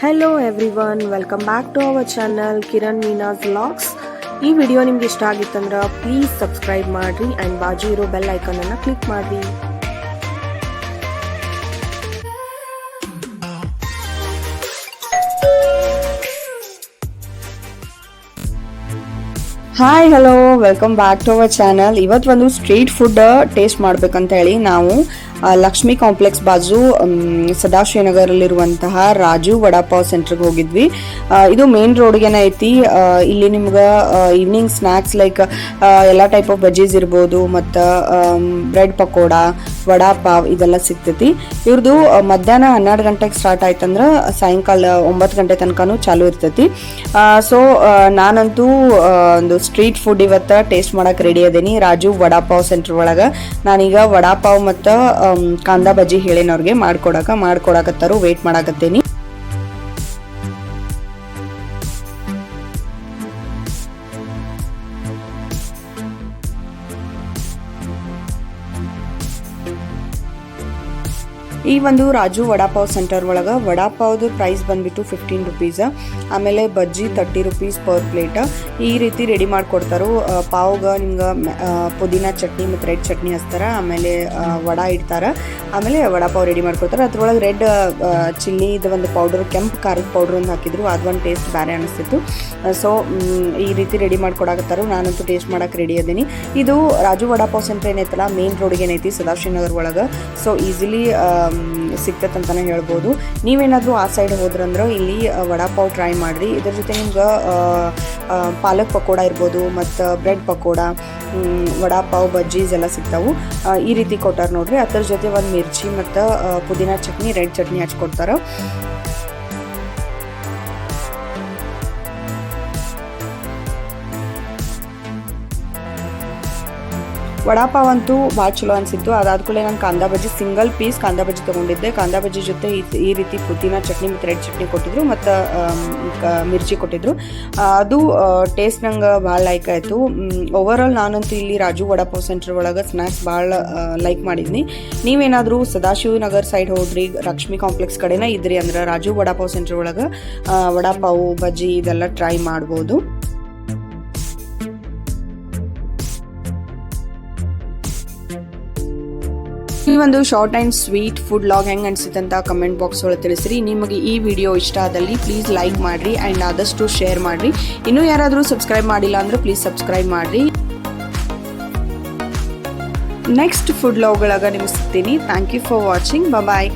Hello everyone welcome back to our channel Kiran Meena's vlogs ಈ video ನಿಮ್ಗೆ ಇಷ್ಟ ಆಗಿತ್ತಂದ್ರೆ ಪ್ಲೀಸ್ ಸಬ್ಸ್ಕ್ರೈಬ್ ಮಾಡಿರಿ ಆ್ಯಂಡ್ ಬಾಜು ಇರೋ ಬೆಲ್ ಅನ್ನು ಕ್ಲಿಕ್ ಮಾಡಿರಿ. Hi hello welcome back to our channel ಇವತ್ತು ಒಂದು ಸ್ಟ್ರೀಟ್ ಫುಡ್ ಟೇಸ್ಟ್ ಮಾಡ್ಬೇಕಂತ ಹೇಳಿ ನಾವು ಲಕ್ಷ್ಮಿ ಕಾಂಪ್ಲೆಕ್ಸ್ ಬಾಜು ಸದಾಶಿವನಗರಲ್ಲಿರುವಂತಹ ರಾಜು ವಡಾಪಾವ್ ಸೆಂಟರ್ಗೆ ಹೋಗಿದ್ವಿ. ಇದು ಮೇನ್ ರೋಡ್ಗೆನ ಐತಿ. ಇಲ್ಲಿ ನಿಮ್ಗೆ ಈವ್ನಿಂಗ್ ಸ್ನ್ಯಾಕ್ಸ್ ಲೈಕ್ ಎಲ್ಲ ಟೈಪ್ ಆಫ್ ಬಜ್ಜೀಸ್ ಇರ್ಬೋದು, ಮತ್ತು ಬ್ರೆಡ್ ಪಕೋಡ, ವಡಾಪಾವ್ ಇದೆಲ್ಲ ಸಿಗ್ತೈತಿ. ಇವ್ರದ್ದು ಮಧ್ಯಾಹ್ನ ಹನ್ನೆರಡು ಗಂಟೆಗೆ ಸ್ಟಾರ್ಟ್ ಆಯ್ತಂದ್ರೆ ಸಾಯಂಕಾಲ ಒಂಬತ್ತು ಗಂಟೆ ತನಕನೂ ಚಾಲು ಇರ್ತೈತಿ. ಸೊ ನಾನಂತೂ ಒಂದು ಸ್ಟ್ರೀಟ್ ಫುಡ್ ಇವತ್ತು ಟೇಸ್ಟ್ ಮಾಡೋಕೆ ರೆಡಿ ಅದೀನಿ. ರಾಜು ವಡಾಪಾವ್ ಸೆಂಟರ್ ಒಳಗೆ. ನಾನೀಗ ವಡಾಪಾವ್ ಮತ್ತು ಕಾಂದಾ ಬಜ್ಜಿ ಹೇಳಿನವ್ರಿಗೆ ಮಾಡ್ಕೊಡಕ ಮಾಡ್ಕೊಡಕತ್ತಾರು ವೇಟ್ ಮಾಡಾಕತ್ತೇನಿ. ಈ ಒಂದು ರಾಜು ವಡಾಪಾವ್ ಸೆಂಟರ್ ಒಳಗೆ ವಡಾಪಾವ್ದು ಪ್ರೈಸ್ ಬಂದ್ಬಿಟ್ಟು ಫಿಫ್ಟೀನ್ ರುಪೀಸ್ ಆಮೇಲೆ bajji thirty rupees per plate ಈ ರೀತಿ ರೆಡಿ ಮಾಡಿಕೊಡ್ತಾರೋ ಪಾವ್ಗೆ ನಿಮ್ಗೆ ಪುದೀನ ಚಟ್ನಿ ಮತ್ತು ರೆಡ್ ಚಟ್ನಿ ಹಚ್ತಾರ, ಆಮೇಲೆ ವಡ ಇಡ್ತಾರೆ. ಆಮೇಲೆ ವಡಾಪಾವ್ ರೆಡಿ ಮಾಡ್ಕೊಡ್ತಾರೆ. ಅದ್ರೊಳಗೆ ರೆಡ್ ಚಿಲ್ಲಿದು ಒಂದು ಪೌಡರ್ ಕೆಂಪು ಖಾರದ ಪೌಡ್ರ್ ಒಂದು ಹಾಕಿದ್ರು ಅದೊಂದು ಟೇಸ್ಟ್ ಬೇರೆ ಅನಿಸ್ತಿತ್ತು. ಸೊ ಈ ರೀತಿ ರೆಡಿ ಮಾಡ್ಕೊಡಾಕತ್ತಾರು. ನಾನಂತೂ ಟೇಸ್ಟ್ ಮಾಡಕ್ಕೆ ರೆಡಿ ಅದೀನಿ. ಇದು ರಾಜು ವಡಾಪಾವ್ ಸೆಂಟರ್ ಏನೈತಲ್ಲ ಮೇನ್ ರೋಡ್ಗೆ ಏನೈತಿ, ಸದಾಶಿವನಗರ್ ಒಳಗೆ. ಸೊ ಈಸಿಲಿ ಸಿಗ್ತೈತೆ ಅಂತಲೇ ಹೇಳ್ಬೋದು. ನೀವೇನಾದರೂ ಆ ಸೈಡ್ ಹೋದ್ರಂದ್ರೆ ಇಲ್ಲಿ ವಡಾಪಾವ್ ಟ್ರೈ ಮಾಡಿರಿ. ಇದ್ರ ಜೊತೆ ನಿಮ್ಗೆ ಪಾಲಕ್ ಪಕೋಡ ಇರ್ಬೋದು, ಮತ್ತು ಬ್ರೆಡ್ ಪಕೋಡ ವಡಾಪಾವ್, ಬಜ್ಜೀಸ್ ಎಲ್ಲ ಸಿಗ್ತಾವೆ. ಈ ರೀತಿ ಕೊಟ್ಟಾರ ನೋಡ್ರಿ. ಅದ್ರ ಜೊತೆ ಒಂದು ಮಿರ್ಚಿ ಮತ್ತು ಪುದೀನ ಚಟ್ನಿ ರೆಡ್ ಚಟ್ನಿ ಹಚ್ಕೊಡ್ತಾರೆ. ವಡಾಪಾವ್ ಅಂತೂ ಭಾಳ ಚಲೋ ಅನಿಸಿತ್ತು. ಕೂಡಲೇ ನಾನು ಕಾಂದಾ ಬಜ್ಜಿ, ಸಿಂಗಲ್ ಪೀಸ್ ಕಾಂದಾ ಬಜ್ಜಿ ತೊಗೊಂಡಿದ್ದೆ. ಕಾಂದಾ ಬಜ್ಜಿ ಜೊತೆ ಈ- ಈ ರೀತಿ ಪುದೀನ ಚಟ್ನಿ ಮತ್ತು ರೆಡ್ ಚಟ್ನಿ ಕೊಟ್ಟಿದ್ರು ಮತ್ತು ಮಿರ್ಚಿ ಕೊಟ್ಟಿದ್ರು. ಅದು ಟೇಸ್ಟ್ ನಂಗೆ ಭಾಳ ಲೈಕ್ ಆಯಿತು. ಓವರ್ ಆಲ್ ನಾನಂತೂ ಇಲ್ಲಿ ರಾಜು ವಡಾಪಾವ್ ಸೆಂಟರ್ ಒಳಗೆ ಸ್ನ್ಯಾಕ್ಸ್ ಭಾಳ ಲೈಕ್ ಮಾಡಿದ್ನಿ. ನೀವೇನಾದರೂ ಸದಾಶಿವ ನಗರ್ ಸೈಡ್ ಹೋದ್ರಿ ಲಕ್ಷ್ಮಿ ಕಾಂಪ್ಲೆಕ್ಸ್ ಕಡೆನೇ ಇದ್ರಿ ಅಂದ್ರೆ ರಾಜು ವಡಾಪಾವ್ ಸೆಂಟರ್ ಒಳಗೆ ವಡಾಪಾವ್ ಬಜ್ಜಿ ಇದೆಲ್ಲ ಟ್ರೈ ಮಾಡ್ಬೋದು. ಈ ಒಂದು short and sweet food log ಹೆಂಗೆ ಅನಿಸಿದಂತ ಕಮೆಂಟ್ ಬಾಕ್ಸ್ ಒಳಗೆ ತಿಳಿಸ್ರಿ. ನಿಮಗೆ ಈ ವಿಡಿಯೋ ಇಷ್ಟ ಆದಲ್ಲಿ ಪ್ಲೀಸ್ ಲೈಕ್ ಮಾಡಿರಿ ಆ್ಯಂಡ್ ಆದಷ್ಟು ಶೇರ್ ಮಾಡಿರಿ. ಇನ್ನೂ ಯಾರಾದರೂ ಸಬ್ಸ್ಕ್ರೈಬ್ ಮಾಡಿಲ್ಲ ಅಂದರೆ ಪ್ಲೀಸ್ ಸಬ್ಸ್ಕ್ರೈಬ್ ಮಾಡಿರಿ. ನೆಕ್ಸ್ಟ್ ಫುಡ್ ಲಾಗ್ ಒಳಗೆ ಸಿಗ್ತೀನಿ thank you for watching bye